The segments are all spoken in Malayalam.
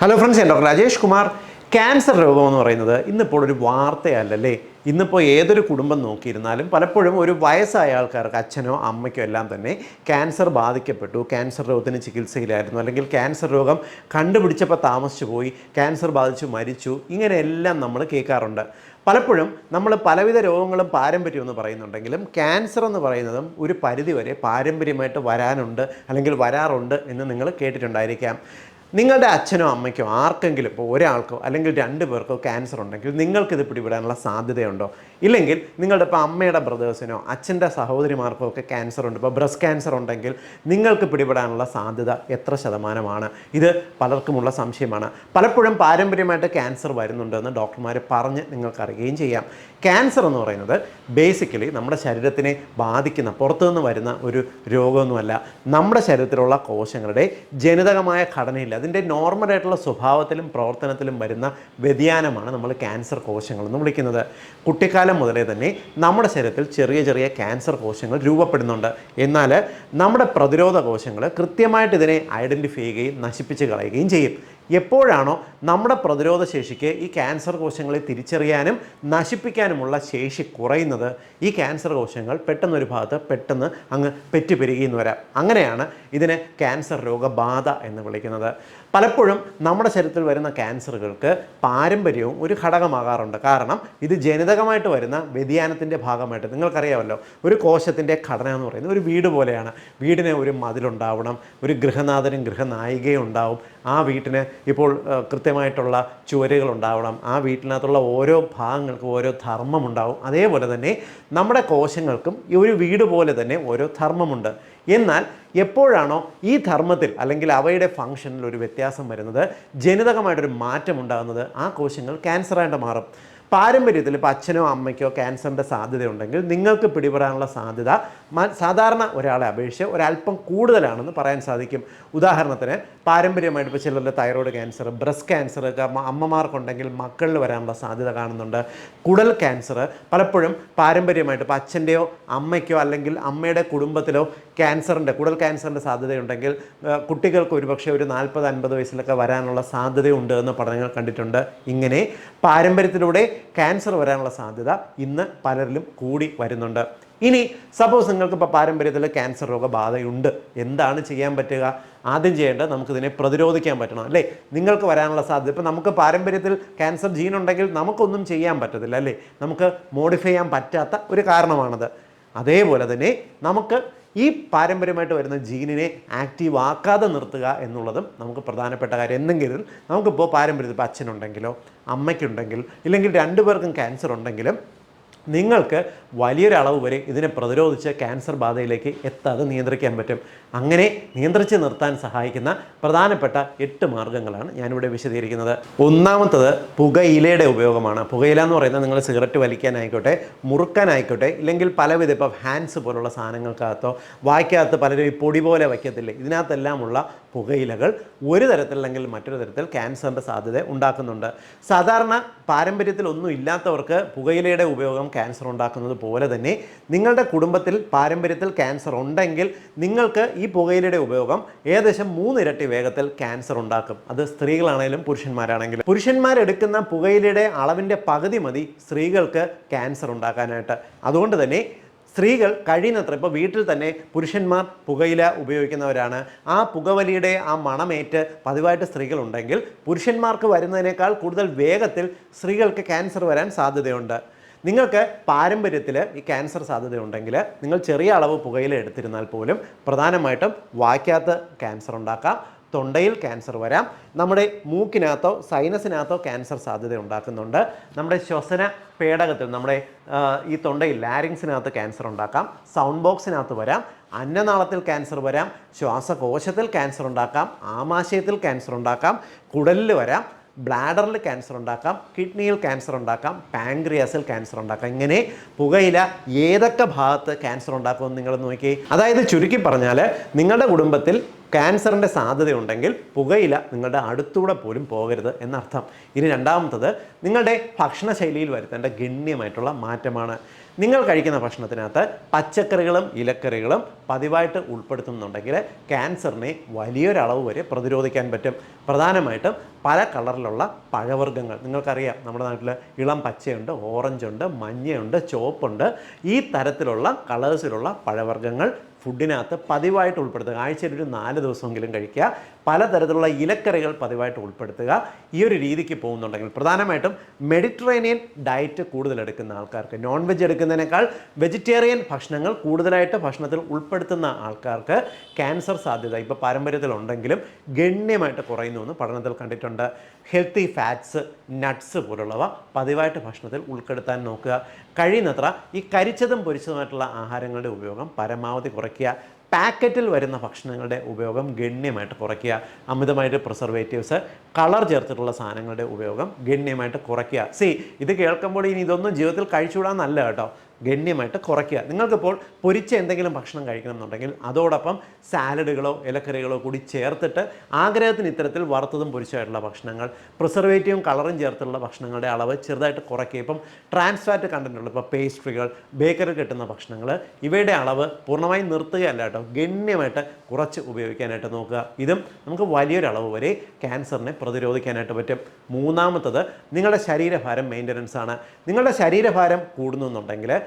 ഹലോ ഫ്രണ്ട്സ് ഞാൻ ഡോക്ടർ രാജേഷ് കുമാർ. ക്യാൻസർ രോഗം എന്ന് പറയുന്നത് ഇന്നിപ്പോൾ ഒരു വാർത്തയല്ലല്ലേ? ഇന്നിപ്പോൾ ഏതൊരു കുടുംബം നോക്കിയിരുന്നാലും പലപ്പോഴും ഒരു വയസ്സായ ആൾക്കാർക്ക് അച്ഛനോ അമ്മയ്ക്കോ എല്ലാം തന്നെ ക്യാൻസർ ബാധിക്കപ്പെട്ടു. ക്യാൻസർ രോഗത്തിന് ചികിത്സയിലായിരുന്നു. അല്ലെങ്കിൽ ക്യാൻസർ രോഗം കണ്ടുപിടിച്ചപ്പോൾ താമസിച്ചു പോയി. ക്യാൻസർ ബാധിച്ചു മരിച്ചു. ഇങ്ങനെയെല്ലാം നമ്മൾ കേൾക്കാറുണ്ട്. പലപ്പോഴും നമ്മൾ പലവിധ രോഗങ്ങളും പാരമ്പര്യം എന്ന് പറയുന്നുണ്ടെങ്കിലും ക്യാൻസർ എന്ന് പറയുന്നതും ഒരു പരിധിവരെ പാരമ്പര്യമായിട്ട് വരാനുണ്ട് അല്ലെങ്കിൽ വരാറുണ്ട് എന്ന് നിങ്ങൾ കേട്ടിട്ടുണ്ടായിരിക്കാം. നിങ്ങളുടെ അച്ഛനോ അമ്മയ്ക്കോ ആർക്കെങ്കിലും ഇപ്പോൾ ഒരാൾക്കോ അല്ലെങ്കിൽ രണ്ട് പേർക്കോ ക്യാൻസർ ഉണ്ടെങ്കിൽ നിങ്ങൾക്കിത് പിടിപെടാനുള്ള സാധ്യതയുണ്ടോ? ഇല്ലെങ്കിൽ നിങ്ങളുടെ ഇപ്പോൾ അമ്മയുടെ ബ്രദേഴ്സിനോ അച്ഛന്റെ സഹോദരിമാർക്കോ ഒക്കെ ക്യാൻസർ ഉണ്ട്. ഇപ്പോൾ ബ്രസ്റ്റ് ക്യാൻസർ ഉണ്ടെങ്കിൽ നിങ്ങൾക്ക് പിടിപെടാനുള്ള സാധ്യത എത്ര ശതമാനമാണ്? ഇത് പലർക്കുമുള്ള സംശയമാണ്. പലപ്പോഴും പാരമ്പര്യമായിട്ട് ക്യാൻസർ വരുന്നുണ്ടെന്ന് ഡോക്ടർമാർ പറഞ്ഞ് നിങ്ങൾക്കറിയുകയും ചെയ്യാം. ക്യാൻസർ എന്ന് പറയുന്നത് ബേസിക്കലി നമ്മുടെ ശരീരത്തിനെ ബാധിക്കുന്ന പുറത്തുനിന്ന് വരുന്ന ഒരു രോഗമൊന്നുമല്ല. നമ്മുടെ ശരീരത്തിലുള്ള കോശങ്ങളുടെ ജനിതകമായ ഘടനയില്ല. അതിന്റെ നോർമലായിട്ടുള്ള സ്വഭാവത്തിലും പ്രവർത്തനത്തിലും വരുന്ന വ്യതിയാനമാണ് നമ്മൾ ക്യാൻസർ കോശങ്ങൾ എന്ന് വിളിക്കുന്നത്. കുട്ടിക്കാലം മുതലേ തന്നെ നമ്മുടെ ശരീരത്തിൽ ചെറിയ ചെറിയ ക്യാൻസർ കോശങ്ങൾ രൂപപ്പെടുന്നുണ്ട്. എന്നാൽ നമ്മുടെ പ്രതിരോധ കോശങ്ങൾ കൃത്യമായിട്ട് ഇതിനെ ഐഡന്റിഫൈ ചെയ്യുകയും നശിപ്പിച്ച് കളയുകയും ചെയ്യും. എപ്പോഴാണോ നമ്മുടെ പ്രതിരോധ ശേഷിക്ക് ഈ ക്യാൻസർ കോശങ്ങളെ തിരിച്ചറിയാനും നശിപ്പിക്കാനുമുള്ള ശേഷി കുറയുന്നത് ഈ ക്യാൻസർ കോശങ്ങൾ പെട്ടെന്നൊരു ഭാഗത്ത് പെട്ടെന്ന് അങ്ങ് പെറ്റുപെരുകിയെന്ന് വരാം. അങ്ങനെയാണ് ഇതിനെ ക്യാൻസർ രോഗബാധ എന്ന് വിളിക്കുന്നത്. പലപ്പോഴും നമ്മുടെ ശരീരത്തിൽ വരുന്ന ക്യാൻസറുകൾക്ക് പാരമ്പര്യവും ഒരു ഘടകമാകാറുണ്ട്. കാരണം ഇത് ജനിതകമായിട്ട് വരുന്ന വ്യതിയാനത്തിന്റെ ഭാഗമായിട്ട് നിങ്ങൾക്കറിയാമല്ലോ ഒരു കോശത്തിന്റെ ഘടന എന്ന് പറയുന്നത് ഒരു വീട് പോലെയാണ്. വീടിന് ഒരു മതിലുണ്ടാവണം ഒരു ഗൃഹനാഥനും ഗൃഹനായികയും ഉണ്ടാവും. ആ വീട്ടിന് ഇപ്പോൾ കൃത്യമായിട്ടുള്ള ചുവരുകൾ ഉണ്ടാവണം ആ വീട്ടിനകത്തുള്ള ഓരോ ഭാഗങ്ങൾക്കും ഓരോ ധർമ്മം ഉണ്ടാവും അതേപോലെ തന്നെ നമ്മുടെ കോശങ്ങൾക്കും ഈ ഒരു വീട് പോലെ തന്നെ ഓരോ ധർമ്മമുണ്ട്. എന്നാൽ എപ്പോഴാണോ ഈ ധർമ്മത്തിൽ അല്ലെങ്കിൽ അവയുടെ ഫംഗ്ഷനിൽ ഒരു വ്യത്യാസം വരുന്നത് ജനിതകമായിട്ടൊരു മാറ്റം ഉണ്ടാകുന്നത് ആ കോശങ്ങൾ ക്യാൻസറായിട്ട് മാറും. പാരമ്പര്യത്തിൽ ഇപ്പോൾ അച്ഛനോ അമ്മയ്ക്കോ ക്യാൻസറിന്റെ സാധ്യതയുണ്ടെങ്കിൽ നിങ്ങൾക്ക് പിടിപെടാനുള്ള സാധ്യത സാധാരണ ഒരാളെ അപേക്ഷിച്ച് ഒരല്പം കൂടുതലാണെന്ന് പറയാൻ സാധിക്കും. ഉദാഹരണത്തിന് പാരമ്പര്യമായിട്ട് ഇപ്പോൾ ചിലരുടെ തൈറോയ്ഡ് ക്യാൻസർ ബ്രസ്റ്റ് ക്യാൻസർ ഒക്കെ അമ്മ- അമ്മമാർക്കുണ്ടെങ്കിൽ മക്കളിൽ വരാനുള്ള സാധ്യത കാണുന്നുണ്ട്. കുടൽ ക്യാൻസർ പലപ്പോഴും പാരമ്പര്യമായിട്ട് ഇപ്പോൾ അച്ഛന്റെയോ അമ്മയ്ക്കോ അല്ലെങ്കിൽ അമ്മയുടെ കുടുംബത്തിലോ ക്യാൻസറിന്റെ കുടൽ ക്യാൻസറിന്റെ സാധ്യതയുണ്ടെങ്കിൽ കുട്ടികൾക്ക് ഒരുപക്ഷെ ഒരു നാൽപ്പത് അൻപത് വയസ്സിലൊക്കെ വരാനുള്ള സാധ്യതയുണ്ട് എന്ന് പഠനങ്ങൾ കണ്ടിട്ടുണ്ട്. ഇങ്ങനെ പാരമ്പര്യത്തിലൂടെ ക്യാൻസർ വരാനുള്ള സാധ്യത ഇന്ന് പലരിലും കൂടി വരുന്നുണ്ട്. ഇനി സപ്പോസ് നിങ്ങൾക്ക് ഇപ്പോൾ പാരമ്പര്യത്തിൽ ക്യാൻസർ രോഗബാധയുണ്ട്. എന്താണ് ചെയ്യാൻ പറ്റുക? ആദ്യം ചെയ്യേണ്ടത് നമുക്കിതിനെ പ്രതിരോധിക്കാൻ പറ്റണം അല്ലേ? നിങ്ങൾക്ക് വരാനുള്ള സാധ്യത. ഇപ്പോൾ നമുക്ക് പാരമ്പര്യത്തിൽ ക്യാൻസർ ജീൻ ഉണ്ടെങ്കിൽ നമുക്കൊന്നും ചെയ്യാൻ പറ്റത്തില്ല അല്ലേ? നമുക്ക് മോഡിഫൈ ചെയ്യാൻ പറ്റാത്ത ഒരു കാരണമാണത്. അതേപോലെ തന്നെ നമുക്ക് ഈ പാരമ്പര്യമായിട്ട് വരുന്ന ജീനിനെ ആക്റ്റീവ് ആക്കാതെ നിർത്തുക എന്നുള്ളതും നമുക്ക് പ്രധാനപ്പെട്ട കാര്യം. എന്തെങ്കിലും നമുക്കിപ്പോൾ പാരമ്പര്യത്തിൽ ഇപ്പോൾ അച്ഛനുണ്ടെങ്കിലോ അമ്മയ്ക്കുണ്ടെങ്കിൽ ഇല്ലെങ്കിൽ രണ്ടുപേർക്കും ക്യാൻസർ ഉണ്ടെങ്കിലും നിങ്ങൾക്ക് വലിയൊരളവ് വരെ ഇതിനെ പ്രതിരോധിച്ച് ക്യാൻസർ ബാധയിലേക്ക് എത്താതെ നിയന്ത്രിക്കാൻ പറ്റും. അങ്ങനെ നിയന്ത്രിച്ച് നിർത്താൻ സഹായിക്കുന്ന പ്രധാനപ്പെട്ട എട്ട് മാർഗങ്ങളാണ് ഞാനിവിടെ വിശദീകരിക്കുന്നത്. ഒന്നാമത്തത് പുകയിലയുടെ ഉപയോഗമാണ്. പുകയില എന്ന് പറയുന്നത് നിങ്ങൾ സിഗരറ്റ് വലിക്കാനായിക്കോട്ടെ മുറുക്കാനായിക്കോട്ടെ ഇല്ലെങ്കിൽ പലവിധ ഇപ്പോൾ ഹാൻഡ്സ് പോലുള്ള സാധനങ്ങൾക്കകത്തോ വായ്ക്കകത്ത് പലരും ഈ പൊടി പോലെ വയ്ക്കത്തില്ലേ ഇതിനകത്തെല്ലാമുള്ള പുകയിലകൾ ഒരു തരത്തിലല്ലെങ്കിൽ മറ്റൊരു തരത്തിൽ ക്യാൻസറിന്റെ സാധ്യത ഉണ്ടാക്കുന്നുണ്ട്. സാധാരണ പാരമ്പര്യത്തിൽ ഒന്നും ഇല്ലാത്തവർക്ക് പുകയിലയുടെ ഉപയോഗം ക്യാൻസർ ഉണ്ടാക്കുന്നത് പോലെ തന്നെ നിങ്ങളുടെ കുടുംബത്തിൽ പാരമ്പര്യത്തിൽ ക്യാൻസർ ഉണ്ടെങ്കിൽ നിങ്ങൾക്ക് ഈ പുകയിലയുടെ ഉപയോഗം ഏകദേശം മൂന്നിരട്ടി വേഗത്തിൽ ക്യാൻസർ ഉണ്ടാക്കും. അത് സ്ത്രീകളാണെങ്കിലും പുരുഷന്മാരാണെങ്കിലും. പുരുഷന്മാരെടുക്കുന്ന പുകയിലയുടെ അളവിന്റെ പകുതി മതി സ്ത്രീകൾക്ക് ക്യാൻസർ ഉണ്ടാക്കാനായിട്ട്. അതുകൊണ്ട് തന്നെ സ്ത്രീകൾ കഴിയുന്നത്ര ഇപ്പോൾ വീട്ടിൽ തന്നെ പുരുഷന്മാർ പുകയില ഉപയോഗിക്കുന്നവരാണ്. ആ പുകവലിയുടെ ആ മണമേറ്റ് പതിവായിട്ട് സ്ത്രീകളുണ്ടെങ്കിൽ പുരുഷന്മാർക്ക് വരുന്നതിനേക്കാൾ കൂടുതൽ വേഗത്തിൽ സ്ത്രീകൾക്ക് ക്യാൻസർ വരാൻ സാധ്യതയുണ്ട്. നിങ്ങൾക്ക് പാരമ്പര്യത്തിൽ ഈ ക്യാൻസർ സാധ്യതയുണ്ടെങ്കിൽ നിങ്ങൾ ചെറിയ അളവ് പുകയില എടുത്തിരുന്നാൽ പോലും പ്രധാനമായിട്ടും വായിക്കാത്ത ക്യാൻസർ ഉണ്ടാക്കാം. തൊണ്ടയിൽ ക്യാൻസർ വരാം. നമ്മുടെ മൂക്കിനകത്തോ സൈനസിനകത്തോ ക്യാൻസർ സാധ്യത ഉണ്ടാക്കുന്നുണ്ട്. നമ്മുടെ ശ്വസന പേടകത്തിൽ നമ്മുടെ ഈ തൊണ്ടയിൽ ലാരിങ്സിനകത്ത് ക്യാൻസർ ഉണ്ടാക്കാം. സൗണ്ട് ബോക്സിനകത്ത് വരാം. അന്നനാളത്തിൽ ക്യാൻസർ വരാം. ശ്വാസകോശത്തിൽ ക്യാൻസർ ഉണ്ടാക്കാം. ആമാശയത്തിൽ ക്യാൻസർ ഉണ്ടാക്കാം. കുടലിൽ വരാം. ബ്ലാഡറിൽ ക്യാൻസർ ഉണ്ടാക്കാം. കിഡ്നിയിൽ ക്യാൻസർ ഉണ്ടാക്കാം. പാങ്ക്രിയാസിൽ ക്യാൻസർ ഉണ്ടാക്കാം. ഇങ്ങനെ പുകയില ഏതൊക്കെ ഭാഗത്ത് ക്യാൻസർ ഉണ്ടാക്കുമെന്ന് നിങ്ങൾ നോക്കി അതായത് ചുരുക്കി പറഞ്ഞാൽ നിങ്ങളുടെ കുടുംബത്തിൽ ക്യാൻസറിന്റെ സാധ്യതയുണ്ടെങ്കിൽ പുകയില നിങ്ങളുടെ അടുത്തൂടെ പോലും പോകരുത് എന്നർത്ഥം. ഇനി രണ്ടാമത്തത് നിങ്ങളുടെ ഭക്ഷണശൈലിയിൽ വരുത്തേണ്ട ഗണ്യമായിട്ടുള്ള മാറ്റമാണ്. നിങ്ങൾ കഴിക്കുന്ന ഭക്ഷണത്തിനകത്ത് പച്ചക്കറികളും ഇലക്കറികളും പതിവായിട്ട് ഉൾപ്പെടുത്തുന്നുണ്ടെങ്കിൽ ക്യാൻസറിനെ വലിയൊരളവ് വരെ പ്രതിരോധിക്കാൻ പറ്റും. പ്രധാനമായിട്ടും പല കളറിലുള്ള പഴവർഗങ്ങൾ. നിങ്ങൾക്കറിയാം നമ്മുടെ നാട്ടിൽ ഇളം പച്ചയുണ്ട് ഓറഞ്ച് ഉണ്ട് മഞ്ഞയുണ്ട് ചുവപ്പുണ്ട്. ഈ തരത്തിലുള്ള കളേഴ്സിലുള്ള പഴവർഗങ്ങൾ ഫുഡിനകത്ത് പതിവായിട്ട് ഉൾപ്പെടുത്തുക. ആഴ്ചയിൽ ഒരു നാല് ദിവസമെങ്കിലും കഴിക്കുക. പലതരത്തിലുള്ള ഇലക്കറികൾ പതിവായിട്ട് ഉൾപ്പെടുത്തുക ഈ ഒരു രീതിക്ക് പോകുന്നുണ്ടെങ്കിൽ പ്രധാനമായിട്ടും മെഡിറ്ററേനിയൻ ഡയറ്റ് കൂടുതൽ എടുക്കുന്ന ആൾക്കാർക്ക് നോൺ വെജ് എടുക്കുന്നതിനേക്കാൾ വെജിറ്റേറിയൻ ഭക്ഷണങ്ങൾ കൂടുതലായിട്ട് ഭക്ഷണത്തിൽ ഉൾപ്പെടുത്തുന്ന ആൾക്കാർക്ക് ക്യാൻസർ സാധ്യത ഇപ്പോൾ പാരമ്പര്യത്തിലുണ്ടെങ്കിലും ഗണ്യമായിട്ട് കുറയുന്നു എന്ന് പഠനത്തിൽ കണ്ടിട്ടുണ്ട്. ഹെൽത്തി ഫാറ്റ്സ് നട്ട്സ് പോലുള്ളവ പതിവായിട്ട് ഭക്ഷണത്തിൽ ഉൾപ്പെടുത്താൻ നോക്കുക. കഴിയുന്നത്ര ഈ കരിച്ചതും പൊരിച്ചതുമായിട്ടുള്ള ആഹാരങ്ങളുടെ ഉപയോഗം പരമാവധി കുറയ്ക്കുക. പാക്കറ്റിൽ വരുന്ന ഭക്ഷണങ്ങളുടെ ഉപയോഗം ഗണ്യമായിട്ട് കുറയ്ക്കുക. അമിതമായിട്ട് പ്രിസർവേറ്റീവ്സ് കളർ ചേർത്തിട്ടുള്ള സാധനങ്ങളുടെ ഉപയോഗം ഗണ്യമായിട്ട് കുറയ്ക്കുക. സി ഇത് കേൾക്കുമ്പോൾ ഇനി ഇതൊന്നും ജീവിതത്തിൽ കഴിച്ചുകൂടാന്നല്ല കേട്ടോ. ഗണ്യമായിട്ട് കുറയ്ക്കുക. നിങ്ങൾക്കിപ്പോൾ പൊരിച്ച എന്തെങ്കിലും ഭക്ഷണം കഴിക്കണമെന്നുണ്ടെങ്കിൽ അതോടൊപ്പം സാലഡുകളോ ഇലക്കറികളോ കൂടി ചേർത്തിട്ട് ആഗ്രഹത്തിന് ഇത്തരത്തിൽ വറുത്തതും പൊരിച്ചതായിട്ടുള്ള ഭക്ഷണങ്ങൾ പ്രിസർവേറ്റീവും കളറും ചേർത്തുള്ള ഭക്ഷണങ്ങളുടെ അളവ് ചെറുതായിട്ട് കുറയ്ക്കുക. ഇപ്പം ട്രാൻസ്ഫാറ്റ് കണ്ടന്റുള്ള ഇപ്പോൾ പേസ്ട്രികൾ ബേക്കറി കിട്ടുന്ന ഭക്ഷണങ്ങൾ ഇവയുടെ അളവ് പൂർണമായും നിർത്തുകയല്ല കേട്ടോ. ഗണ്യമായിട്ട് കുറച്ച് ഉപയോഗിക്കാനായിട്ട് നോക്കുക. ഇതും നമുക്ക് വലിയൊരളവ് വരെ ക്യാൻസറിനെ പ്രതിരോധിക്കാനായിട്ട് പറ്റും. മൂന്നാമത്തത് നിങ്ങളുടെ ശരീരഭാരം മെയിന്റനൻസ് ആണ്. നിങ്ങളുടെ ശരീരഭാരം കൂടുന്നു എന്നുണ്ടെങ്കിൽ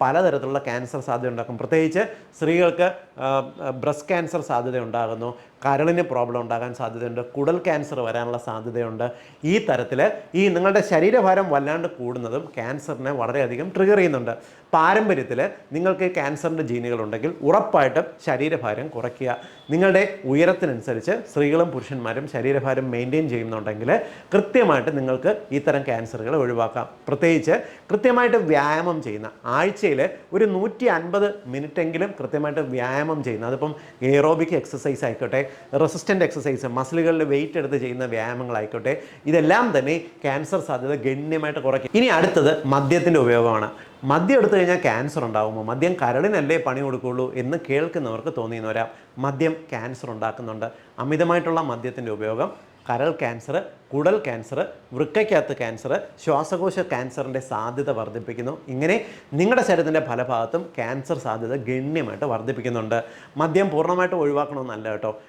പലതരത്തിലുള്ള ക്യാൻസർ സാധ്യത ഉണ്ടാക്കും പ്രത്യേകിച്ച് സ്ത്രീകൾക്ക് ബ്രസ്റ്റ് ക്യാൻസർ സാധ്യത ഉണ്ടാകുന്നു കരളിന് പ്രോബ്ലം ഉണ്ടാകാൻ സാധ്യതയുണ്ട് കുടൽ ക്യാൻസർ വരാനുള്ള സാധ്യതയുണ്ട്. ഈ തരത്തിൽ ഈ നിങ്ങളുടെ ശരീരഭാരം വല്ലാണ്ട് കൂടുന്നതും ക്യാൻസറിനെ വളരെയധികം ട്രിഗർ ചെയ്യുന്നുണ്ട്. പാരമ്പര്യത്തിൽ നിങ്ങൾക്ക് ക്യാൻസറിന്റെ ജീനുകളുണ്ടെങ്കിൽ ഉറപ്പായിട്ടും ശരീരഭാരം കുറയ്ക്കുക. നിങ്ങളുടെ ഉയരത്തിനനുസരിച്ച് സ്ത്രീകളും പുരുഷന്മാരും ശരീരഭാരം മെയിന്റെയിൻ ചെയ്യുന്നുണ്ടെങ്കിൽ കൃത്യമായിട്ട് നിങ്ങൾക്ക് ഇത്തരം ക്യാൻസറുകൾ ഒഴിവാക്കാം. പ്രത്യേകിച്ച് കൃത്യമായിട്ട് വ്യായാമം ചെയ്യുന്ന ആഴ്ചയിൽ ഒരു നൂറ്റി അൻപത് മിനിറ്റെങ്കിലും കൃത്യമായിട്ട് വ്യായാമം ചെയ്യുന്നത് അതിപ്പം എയറോബിക് എക്സസൈസ് ആയിക്കോട്ടെ റെസിസ്റ്റന്റ് എക്സസൈസ് മസിലുകളിൽ വെയിറ്റ് എടുത്ത് ചെയ്യുന്ന വ്യായാമങ്ങളായിക്കോട്ടെ ഇതെല്ലാം തന്നെ ക്യാൻസർ സാധ്യത ഗണ്യമായിട്ട് കുറയ്ക്കും. ഇനി അടുത്തത് മദ്യത്തിന്റെ ഉപയോഗമാണ്. മദ്യം എടുത്തു കഴിഞ്ഞാൽ ക്യാൻസർ ഉണ്ടാകുമോ മദ്യം കരളിനല്ലേ പണി കൊടുക്കുള്ളൂ എന്ന് കേൾക്കുന്നവർക്ക് തോന്നിയെന്ന് വരാം. മദ്യം ക്യാൻസർ ഉണ്ടാക്കുന്നുണ്ട്. അമിതമായിട്ടുള്ള മദ്യത്തിന്റെ ഉപയോഗം കരൾ ക്യാൻസർ കുടൽ ക്യാൻസർ വൃക്കയ്ക്കകത്ത് ക്യാൻസർ ശ്വാസകോശ ക്യാൻസറിന്റെ സാധ്യത വർദ്ധിപ്പിക്കുന്നു. ഇങ്ങനെ നിങ്ങളുടെ ശരീരത്തിന്റെ പല ഭാഗത്തും ക്യാൻസർ സാധ്യത ഗണ്യമായിട്ട് വർദ്ധിപ്പിക്കുന്നുണ്ട്. മദ്യം പൂർണമായിട്ട് ഒഴിവാക്കണമെന്നല്ല കേട്ടോ.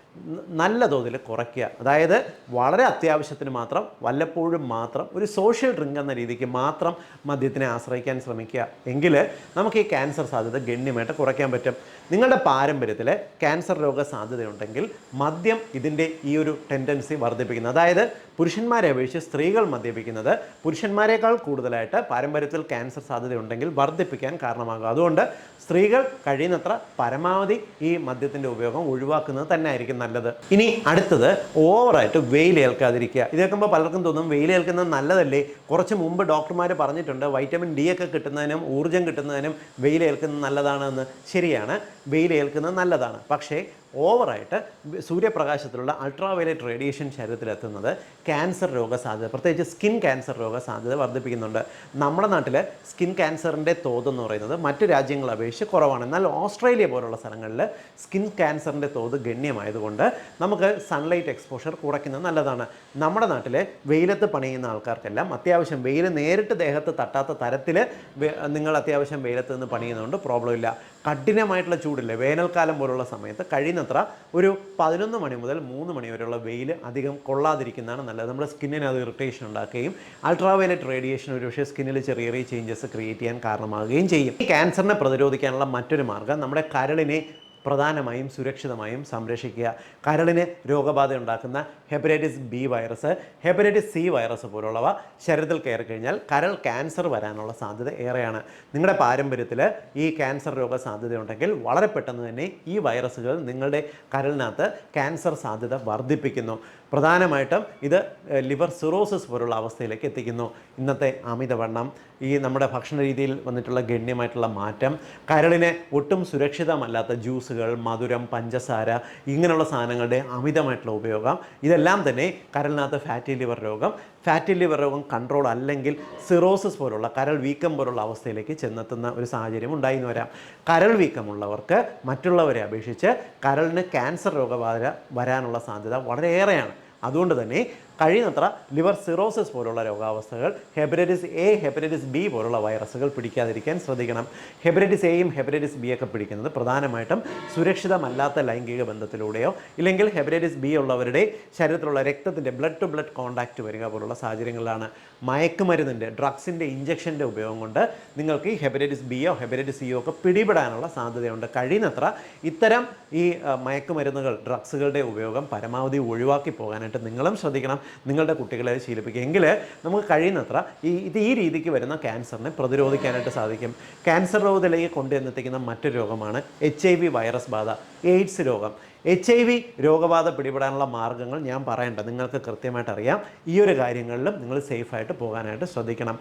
നല്ല തോതിൽ കുറയ്ക്കുക. അതായത് വളരെ അത്യാവശ്യത്തിന് മാത്രം വല്ലപ്പോഴും മാത്രം ഒരു സോഷ്യൽ ഡ്രിങ്ക് എന്ന രീതിക്ക് മാത്രം മദ്യത്തിനെ ആശ്രയിക്കാൻ ശ്രമിക്കുക. എങ്കിൽ നമുക്ക് ഈ ക്യാൻസർ സാധ്യത ഗണ്യമായിട്ട് കുറയ്ക്കാൻ പറ്റും. നിങ്ങളുടെ പാരമ്പര്യത്തിൽ ക്യാൻസർ രോഗ സാധ്യതയുണ്ടെങ്കിൽ മദ്യം ഇതിന്റെ ഈ ഒരു ടെൻഡൻസി വർദ്ധിപ്പിക്കുന്നു. അതായത് പുരുഷന്മാരെ അപേക്ഷിച്ച് സ്ത്രീകൾ മദ്യപിക്കുന്നത് പുരുഷന്മാരെക്കാൾ കൂടുതലായിട്ട് പാരമ്പര്യത്തിൽ ക്യാൻസർ സാധ്യതയുണ്ടെങ്കിൽ വർദ്ധിപ്പിക്കാൻ കാരണമാകും. അതുകൊണ്ട് സ്ത്രീകൾ കഴിയുന്നത്ര പരമാവധി ഈ മദ്യത്തിന്റെ ഉപയോഗം ഒഴിവാക്കുന്നത് തന്നെ ആയിരിക്കും നല്ലത്. ഇനി അടുത്തത് ഓവറായിട്ട് വെയിലേൽക്കാതിരിക്കുക ഇത് കേൾക്കുമ്പോൾ പലർക്കും തോന്നും വെയിലേൽക്കുന്നത് നല്ലതല്ലേ? കുറച്ച് മുമ്പ് ഡോക്ടർമാർ പറഞ്ഞിട്ടുണ്ട് വൈറ്റമിൻ ഡി ഒക്കെ കിട്ടുന്നതിനും ഊർജം കിട്ടുന്നതിനും വെയിലേൽക്കുന്നത് നല്ലതാണെന്ന്. ശരിയാണ് വെയിലേൽക്കുന്നത് നല്ലതാണ്. പക്ഷേ ഓവറായിട്ട് സൂര്യപ്രകാശത്തിലുള്ള അൾട്രാവയലറ്റ് റേഡിയേഷൻ ശരീരത്തിലെത്തുന്നത് ക്യാൻസർ രോഗസാധ്യത പ്രത്യേകിച്ച് സ്കിൻ ക്യാൻസർ രോഗസാധ്യത വർദ്ധിപ്പിക്കുന്നുണ്ട്. നമ്മുടെ നാട്ടിൽ സ്കിൻ ക്യാൻസറിന്റെ തോതെന്ന് പറയുന്നത് മറ്റ് രാജ്യങ്ങളെ അപേക്ഷിച്ച് കുറവാണ്. എന്നാൽ ഓസ്ട്രേലിയ പോലുള്ള സ്ഥലങ്ങളിൽ സ്കിൻ ക്യാൻസറിന്റെ തോത് ഗണ്യമായതുകൊണ്ട് നമുക്ക് സൺലൈറ്റ് എക്സ്പോഷർ കുറയ്ക്കുന്നത് നല്ലതാണ്. നമ്മുടെ നാട്ടിൽ വെയിലത്ത് പണിയുന്ന ആൾക്കാർക്കെല്ലാം അത്യാവശ്യം വെയിൽ നേരിട്ട് ദേഹത്ത് തട്ടാത്ത തരത്തിൽ നിങ്ങൾ അത്യാവശ്യം വെയിലത്ത് നിന്ന് പണിയുന്നതുകൊണ്ട് പ്രോബ്ലം ഇല്ല. കഠിനമായിട്ടുള്ള ചൂടില്ലേ? വേനൽക്കാലം പോലുള്ള സമയത്ത് കഴിയുന്നത്ര ഒരു പതിനൊന്ന് മണി മുതൽ മൂന്ന് മണി വരെയുള്ള വെയിൽ അധികം കൊള്ളാതിരിക്കുന്നതാണ് നല്ലത്. നമ്മുടെ സ്കിന്നിന് അത് ഇറിറ്റേഷൻ ഉണ്ടാക്കുകയും അൾട്രാവയലറ്റ് റേഡിയേഷൻ ഒരുപക്ഷെ സ്കിന്നിൽ ചെറിയ ചെറിയ ചേഞ്ചസ് ക്രിയേറ്റ് ചെയ്യാൻ കാരണമാകുകയും ചെയ്യും. ഈ ക്യാൻസറിനെ പ്രതിരോധിക്കാനുള്ള മറ്റൊരു മാർഗം നമ്മുടെ കരളിനെ പ്രധാനമായും സുരക്ഷിതമായും സംരക്ഷിക്കുക. കരളിന് രോഗബാധ ഉണ്ടാക്കുന്ന hepatitis B virus hepatitis C virus പോലുള്ളവ ശരീരത്തിൽ കയറി കഴിഞ്ഞാൽ കരൾ ക്യാൻസർ വരാനുള്ള സാധ്യത ഏറെയാണ്. നിങ്ങളുടെ പാരമ്പര്യത്തിൽ ഈ ക്യാൻസർ രോഗ സാധ്യതയുണ്ടെങ്കിൽ വളരെ പെട്ടെന്ന് തന്നെ ഈ വൈറസുകൾ നിങ്ങളുടെ കരളിനകത്ത് ക്യാൻസർ സാധ്യത വർദ്ധിപ്പിക്കുന്നു. പ്രധാനമായിട്ടും ഇത് ലിവർ സിറോസിസ് പോലുള്ള അവസ്ഥയിലേക്ക് എത്തിക്കുന്നു. ഇന്നത്തെ അമിതവണ്ണം ഈ നമ്മുടെ ഭക്ഷണ രീതിയിൽ വന്നിട്ടുള്ള ഗണ്യമായിട്ടുള്ള മാറ്റം കരളിനെ ഒട്ടും സുരക്ഷിതമല്ലാത്ത ജ്യൂസുകൾ മധുരം പഞ്ചസാര ഇങ്ങനെയുള്ള സാധനങ്ങളുടെ അമിതമായിട്ടുള്ള ഉപയോഗം ഇതെല്ലാം തന്നെ കരളിനകത്ത് ഫാറ്റി ലിവർ രോഗം ഫാറ്റി ലിവർ രോഗം കൺട്രോൾ അല്ലെങ്കിൽ സിറോസിസ് പോലുള്ള കരൾ വീക്കം പോലുള്ള അവസ്ഥയിലേക്ക് ചെന്നെത്തുന്ന ഒരു സാഹചര്യം ഉണ്ടായി എന്ന് വരാം. കരൾ വീക്കമുള്ളവർക്ക് മറ്റുള്ളവരെ അപേക്ഷിച്ച് കരളിന് ക്യാൻസർ രോഗബാധ വരാനുള്ള സാധ്യത വളരെയേറെയാണ്. അതുകൊണ്ട് തന്നെ കഴിയുന്നത്ര ലിവർ സിറോസിസ് പോലുള്ള രോഗാവസ്ഥകൾ ഹെപ്പറ്റൈറ്റിസ് എ ഹെപ്പറ്റൈറ്റിസ് ബി പോലുള്ള വൈറസുകൾ പിടിക്കാതിരിക്കാൻ ശ്രദ്ധിക്കണം. ഹെപ്പറ്റൈറ്റിസ് എയും ഹെപ്പറ്റൈറ്റിസ് ബി ഒക്കെ പിടിക്കുന്നത് പ്രധാനമായിട്ടും സുരക്ഷിതമല്ലാത്ത ലൈംഗിക ബന്ധത്തിലൂടെയോ ഇല്ലെങ്കിൽ ഹെപ്പറ്റൈറ്റിസ് ബി ഉള്ളവരുടെ ശരീരത്തിലുള്ള രക്തത്തിന്റെ ബ്ലഡ് ടു ബ്ലഡ് കോൺടാക്റ്റ് വരിക പോലുള്ള സാഹചര്യങ്ങളിലാണ്. മയക്കുമരുന്നിന്റെ ഡ്രഗ്സിന്റെ ഇഞ്ചക്ഷന്റെ ഉപയോഗം കൊണ്ട് നിങ്ങൾക്ക് ഈ ഹെപ്പറ്റൈറ്റിസ് ബിയോ ഹെപ്പറ്റൈറ്റിസ് സിയോ ഒക്കെ പിടിപെടാനുള്ള സാധ്യതയുണ്ട്. കഴിയുന്നത്ര ഇത്തരം ഈ മയക്കുമരുന്നുകൾ ഡ്രഗ്സുകളുടെ ഉപയോഗം പരമാവധി ഒഴിവാക്കി പോകാനായിട്ട് നിങ്ങളും ശ്രദ്ധിക്കണം. നിങ്ങളുടെ കുട്ടികളെ ശീലിപ്പിക്കുക എങ്കിൽ നമുക്ക് കഴിയുന്നത്ര ഈ ഇത് ഈ രീതിക്ക് വരുന്ന ക്യാൻസറിനെ പ്രതിരോധിക്കാനായിട്ട് സാധിക്കും. ക്യാൻസർ രോഗത്തിലേക്ക് കൊണ്ടുവന്നെത്തിക്കുന്ന മറ്റൊരു രോഗമാണ് എച്ച് ഐ വി വൈറസ് ബാധ എയ്ഡ്സ് രോഗം. എച്ച് ഐ വി രോഗബാധ പിടിപെടാനുള്ള മാർഗങ്ങൾ ഞാൻ പറയേണ്ട. നിങ്ങൾക്ക് കൃത്യമായിട്ട് അറിയാം ഈ ഒരു കാര്യങ്ങളിലും നിങ്ങൾ സേഫായിട്ട് പോകാനായിട്ട് ശ്രദ്ധിക്കണം.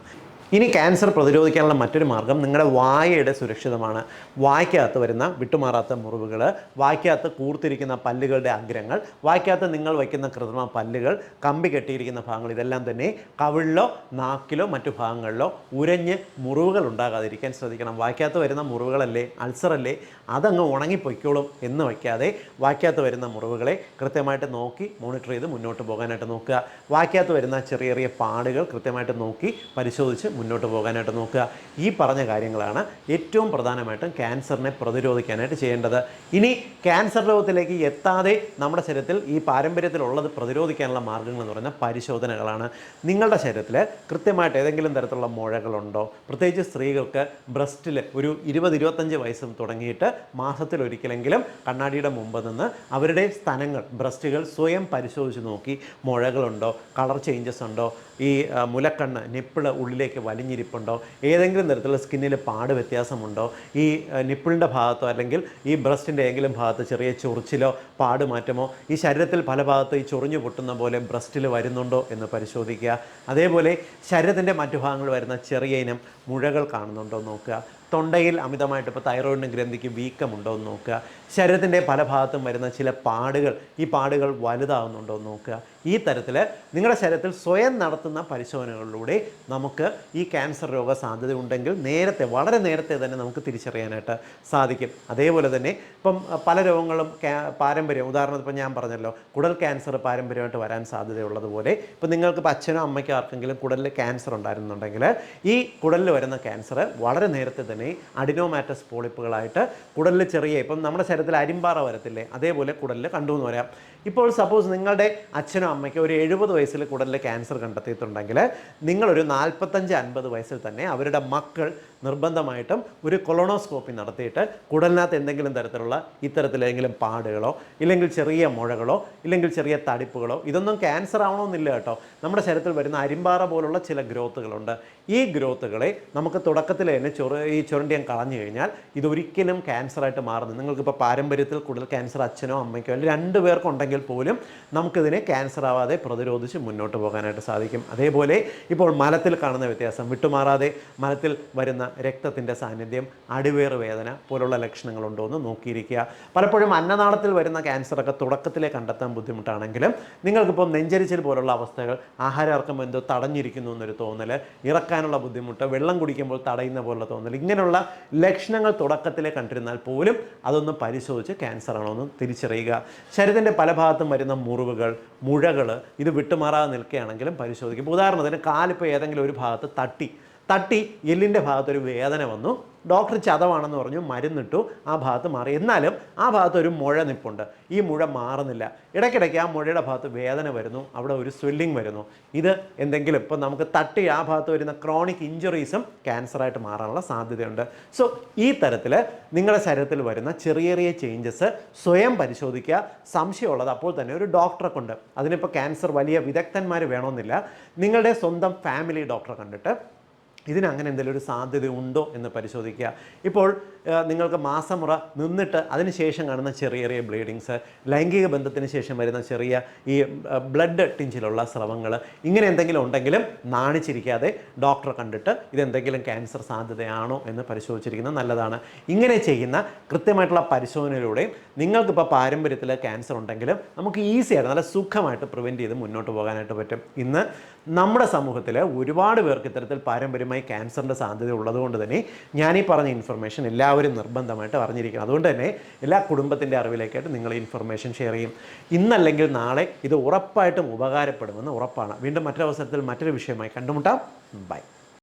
ഇനി ക്യാൻസർ പ്രതിരോധിക്കാനുള്ള മറ്റൊരു മാർഗം നിങ്ങളുടെ വായയുടെ സുരക്ഷിതമാണ്. വായ്ക്കകത്ത് വരുന്ന വിട്ടുമാറാത്ത മുറിവുകൾ വായ്ക്കകത്ത് കൂർത്തിരിക്കുന്ന പല്ലുകളുടെ അഗ്രങ്ങൾ വായ്ക്കകത്ത് നിങ്ങൾ വയ്ക്കുന്ന കൃത്രിമ പല്ലുകൾ കമ്പി കെട്ടിയിരിക്കുന്ന ഭാഗങ്ങൾ ഇതെല്ലാം തന്നെ കവിളിലോ നാക്കിലോ മറ്റു ഭാഗങ്ങളിലോ ഉരഞ്ഞ് മുറിവുകൾ ഉണ്ടാകാതിരിക്കാൻ ശ്രദ്ധിക്കണം. വായ്ക്കകത്ത് വരുന്ന മുറിവുകളല്ലേ അൾസറല്ലേ അതങ്ങ് ഉണങ്ങിപ്പൊയ്ക്കോളും എന്ന് വയ്ക്കാതെ വായ്ക്കകത്ത് വരുന്ന മുറിവുകളെ കൃത്യമായിട്ട് നോക്കി മോണിറ്റർ ചെയ്ത് മുന്നോട്ട് പോകാനായിട്ട് നോക്കുക. വായ്ക്കകത്ത് വരുന്ന ചെറിയ ചെറിയ പാടുകൾ കൃത്യമായിട്ട് നോക്കി പരിശോധിച്ച് മുന്നോട്ട് പോകാനായിട്ട് നോക്കുക. ഈ പറഞ്ഞ കാര്യങ്ങളാണ് ഏറ്റവും പ്രധാനമായിട്ടും ക്യാൻസറിനെ പ്രതിരോധിക്കാനായിട്ട് ചെയ്യേണ്ടത്. ഇനി ക്യാൻസർ രോഗത്തിലേക്ക് എത്താതെ നമ്മുടെ ശരീരത്തിൽ ഈ പാരമ്പര്യത്തിലുള്ളത് പ്രതിരോധിക്കാനുള്ള മാർഗങ്ങൾ എന്ന് പറഞ്ഞാൽ പരിശോധനകളാണ്. നിങ്ങളുടെ ശരീരത്തിൽ കൃത്യമായിട്ട് ഏതെങ്കിലും തരത്തിലുള്ള മുഴകളുണ്ടോ? പ്രത്യേകിച്ച് സ്ത്രീകൾക്ക് ബ്രസ്റ്റിൽ ഒരു ഇരുപത് ഇരുപത്തഞ്ച് വയസ്സും തുടങ്ങിയിട്ട് മാസത്തിൽ ഒരിക്കലെങ്കിലും കണ്ണാടിയുടെ മുമ്പ് നിന്ന് അവരുടെ സ്ഥലങ്ങൾ ബ്രസ്റ്റുകൾ സ്വയം പരിശോധിച്ച് നോക്കി. മുഴകളുണ്ടോ? കളർ ചേഞ്ചസ് ഉണ്ടോ? ഈ മുലക്കണ്ണ് നിപ്പിൾ ഉള്ളിലേക്ക് വലിഞ്ഞിരിപ്പുണ്ടോ? ഏതെങ്കിലും തരത്തിലുള്ള സ്കിന്നിൽ പാട് വ്യത്യാസമുണ്ടോ? ഈ നിപ്പിളിന്റെ ഭാഗത്തോ അല്ലെങ്കിൽ ഈ ബ്രസ്റ്റിന്റെ ഏതെങ്കിലും ഭാഗത്ത് ചെറിയ ചൊറിച്ചിലോ പാട് മാറ്റമോ ഈ ശരീരത്തിൽ പല ഭാഗത്ത് ഈ ചൊറിഞ്ഞു പൊട്ടുന്ന പോലെ ബ്രസ്റ്റിൽ വരുന്നുണ്ടോ എന്ന് പരിശോധിക്കുക. അതേപോലെ ശരീരത്തിന്റെ മറ്റു ഭാഗങ്ങൾ വരുന്ന ചെറിയ ഇനം മുഴകൾ കാണുന്നുണ്ടോ നോക്കുക. തൊണ്ടയിൽ അമിതമായിട്ട് ഇപ്പോൾ തൈറോയിഡിന് ഗ്രന്ഥിക്ക് വീക്കമുണ്ടോ എന്ന് നോക്കുക. ശരീരത്തിന്റെ പല ഭാഗത്തും വരുന്ന ചില പാടുകൾ ഈ പാടുകൾ വലുതാകുന്നുണ്ടോ എന്ന് നോക്കുക. ഈ തരത്തിൽ നിങ്ങളുടെ ശരീരത്തിൽ സ്വയം നടത്തുന്ന പരിശോധനകളിലൂടെ നമുക്ക് ഈ ക്യാൻസർ രോഗ സാധ്യത ഉണ്ടെങ്കിൽ നേരത്തെ വളരെ നേരത്തെ തന്നെ നമുക്ക് തിരിച്ചറിയാനായിട്ട് സാധിക്കും. അതേപോലെ തന്നെ ഇപ്പം പല രോഗങ്ങളും പാരമ്പര്യം ഉദാഹരണത്തിന് ഇപ്പം ഞാൻ പറഞ്ഞല്ലോ കുടൽ ക്യാൻസർ പാരമ്പര്യമായിട്ട് വരാൻ സാധ്യതയുള്ളതുപോലെ ഇപ്പം നിങ്ങൾക്ക് ഇപ്പോൾ അച്ഛനോ അമ്മയ്ക്കോ ആർക്കെങ്കിലും കുടലിൽ ക്യാൻസർ ഉണ്ടായിരുന്നുണ്ടെങ്കിൽ ഈ കുടലിൽ വരുന്ന ക്യാൻസർ വളരെ നേരത്തെ തന്നെ അഡിനോമാറ്റസ് പോളിപ്പുകളായിട്ട് കുടലിൽ ചെറിയ ഇപ്പം നമ്മുടെ ശരീരത്തിൽ അരിമ്പാറ വരത്തില്ലേ അതേപോലെ കുടലിൽ കണ്ടു എന്ന് വരാം ഇപ്പോൾ സപ്പോസ് നിങ്ങളുടെ അച്ഛനോ അമ്മയ്ക്ക് ഒരു എഴുപത് വയസ്സിൽ കുടലിൽ ക്യാൻസർ കണ്ടെത്തിയിട്ടുണ്ടെങ്കിൽ നിങ്ങളൊരു നാൽപ്പത്തഞ്ച് അൻപത് വയസ്സിൽ തന്നെ അവരുടെ മക്കൾ നിർബന്ധമായിട്ടും ഒരു കൊളോണോസ്കോപ്പി നടത്തിയിട്ട് കുടലിനകത്ത് എന്തെങ്കിലും തരത്തിലുള്ള ഇത്തരത്തിലെങ്കിലും പാടുകളോ ഇല്ലെങ്കിൽ ചെറിയ മുഴകളോ ഇല്ലെങ്കിൽ ചെറിയ തടിപ്പുകളോ ഇതൊന്നും ക്യാൻസർ ആവണമെന്നില്ല കേട്ടോ. നമ്മുടെ ശരീരത്തിൽ വരുന്ന അരിമ്പാറ പോലുള്ള ചില ഗ്രോത്തുകളുണ്ട്. ഈ ഗ്രോത്തുകളെ നമുക്ക് തുടക്കത്തിൽ തന്നെ ചൊറ ഈ ചുരണ്ടിയം കളഞ്ഞു കഴിഞ്ഞാൽ ഇതൊരിക്കലും ക്യാൻസറായിട്ട് മാറുന്നത് നിങ്ങൾക്കിപ്പോൾ പാരമ്പര്യത്തിൽ കൂടുതൽ ക്യാൻസർ അച്ഛനോ അമ്മയ്ക്കോ അല്ലെങ്കിൽ രണ്ട് പേർക്കുണ്ടെങ്കിൽ പോലും നമുക്കിതിനെ ക്യാൻസർ ആവാതെ പ്രതിരോധിച്ച് മുന്നോട്ട് പോകാനായിട്ട് സാധിക്കും. അതേപോലെ ഇപ്പോൾ മലത്തിൽ കാണുന്ന വ്യത്യാസം വിട്ടുമാറാതെ മലത്തിൽ വരുന്ന രക്തത്തിന്റെ സാന്നിധ്യം അടിവേറ് വേദന പോലുള്ള ലക്ഷണങ്ങളുണ്ടോ എന്ന് നോക്കിയിരിക്കുക. പലപ്പോഴും അന്നനാളത്തിൽ വരുന്ന ക്യാൻസറൊക്കെ തുടക്കത്തിലേ കണ്ടെത്താൻ ബുദ്ധിമുട്ടാണെങ്കിലും നിങ്ങൾക്കിപ്പോൾ നെഞ്ചരിച്ചിൽ പോലുള്ള അവസ്ഥകൾ ആഹാരം എന്തോ തടഞ്ഞിരിക്കുന്നു എന്നൊരു തോന്നൽ ഇറക്കാനുള്ള ബുദ്ധിമുട്ട് വെള്ളം കുടിക്കുമ്പോൾ തടയുന്ന പോലുള്ള തോന്നൽ ഇങ്ങനെയുള്ള ലക്ഷണങ്ങൾ തുടക്കത്തിലേ കണ്ടിരുന്നാൽ പോലും അതൊന്ന് പരിശോധിച്ച് ക്യാൻസർ ആണോ എന്ന് തിരിച്ചറിയുക. ശരീരത്തിന്റെ പല ഭാഗത്തും വരുന്ന മുറിവുകൾ മുഴകൾ ഇത് വിട്ടുമാറാതെ നിൽക്കുകയാണെങ്കിലും പരിശോധിക്കും. ഉദാഹരണത്തിന് കാലിപ്പോൾ ഏതെങ്കിലും ഒരു ഭാഗത്ത് തട്ടി തട്ടി എല്ലിന്റെ ഭാഗത്തൊരു വേദന വന്നു. ഡോക്ടർ ചതവാണെന്ന് പറഞ്ഞു മരുന്നിട്ടു ആ ഭാഗത്ത് മാറി. എന്നാലും ആ ഭാഗത്ത് ഒരു മുഴ നിപ്പുണ്ട്. ഈ മുഴ മാറുന്നില്ല. ഇടയ്ക്കിടയ്ക്ക് ആ മുഴയുടെ ഭാഗത്ത് വേദന വരുന്നു. അവിടെ ഒരു സ്വെല്ലിംഗ് വരുന്നു. ഇത് എന്തെങ്കിലും ഇപ്പം നമുക്ക് തട്ടി ആ ഭാഗത്ത് വരുന്ന ക്രോണിക് ഇഞ്ചുറീസും ക്യാൻസറായിട്ട് മാറാനുള്ള സാധ്യതയുണ്ട്. സോ ഈ തരത്തിൽ നിങ്ങളുടെ ശരീരത്തിൽ വരുന്ന ചെറിയ ചെറിയ ചേഞ്ചസ് സ്വയം പരിശോധിക്കുക. സംശയമുള്ളത് അപ്പോൾ തന്നെ ഒരു ഡോക്ടറെ കൊണ്ട് അതിനിപ്പോൾ ക്യാൻസർ വലിയ വിദഗ്ധന്മാർ വേണമെന്നില്ല. നിങ്ങളുടെ സ്വന്തം ഫാമിലി ഡോക്ടറെ കണ്ടിട്ട് ഇതിന് അങ്ങനെ എന്തെങ്കിലും ഒരു സാധ്യത ഉണ്ടോ എന്ന് പരിശോധിക്കുക. ഇപ്പോൾ നിങ്ങൾക്ക് മാസമുറ നിന്നിട്ട് അതിന് ശേഷം കാണുന്ന ചെറിയ ചെറിയ ബ്ലീഡിങ്സ് ലൈംഗിക ബന്ധത്തിന് ശേഷം വരുന്ന ചെറിയ ഈ ബ്ലഡ് ടിഞ്ചിലുള്ള സ്രവങ്ങൾ ഇങ്ങനെ എന്തെങ്കിലും ഉണ്ടെങ്കിലും നാണിച്ചിരിക്കാതെ ഡോക്ടറെ കണ്ടിട്ട് ഇതെന്തെങ്കിലും ക്യാൻസർ സാധ്യതയാണോ എന്ന് പരിശോധിച്ചിരിക്കുന്നത് നല്ലതാണ്. ഇങ്ങനെ ചെയ്യുന്ന കൃത്യമായിട്ടുള്ള പരിശോധനയിലൂടെയും നിങ്ങൾക്കിപ്പോൾ പാരമ്പര്യത്തിൽ ക്യാൻസർ ഉണ്ടെങ്കിലും നമുക്ക് ഈസിയായിട്ട് നല്ല സുഖമായിട്ട് പ്രിവെന്റ് ചെയ്ത് മുന്നോട്ട് പോകാനായിട്ട് പറ്റും. ഇന്ന് നമ്മുടെ സമൂഹത്തിൽ ഒരുപാട് പേർക്ക് ഇത്തരത്തിൽ പാരമ്പര്യമായി ക്യാൻസറിന്റെ സാധ്യത ഉള്ളതുകൊണ്ട് തന്നെ ഞാൻ ഈ പറഞ്ഞ ഇൻഫർമേഷൻ എല്ലാവരും നിർബന്ധമായിട്ട് അറിഞ്ഞിരിക്കണം. അതുകൊണ്ട് തന്നെ എല്ലാ കുടുംബത്തിന്റെ അറിവിലേക്കായിട്ട് നിങ്ങൾ ഈ ഇൻഫർമേഷൻ ഷെയർ ചെയ്യും. ഇന്നല്ലെങ്കിൽ നാളെ ഇത് ഉറപ്പായിട്ടും ഉപകാരപ്പെടുമെന്ന് ഉറപ്പാണ്. വീണ്ടും മറ്റൊരവസരത്തിൽ മറ്റൊരു വിഷയമായി കണ്ടുമുട്ടാം. ബൈ.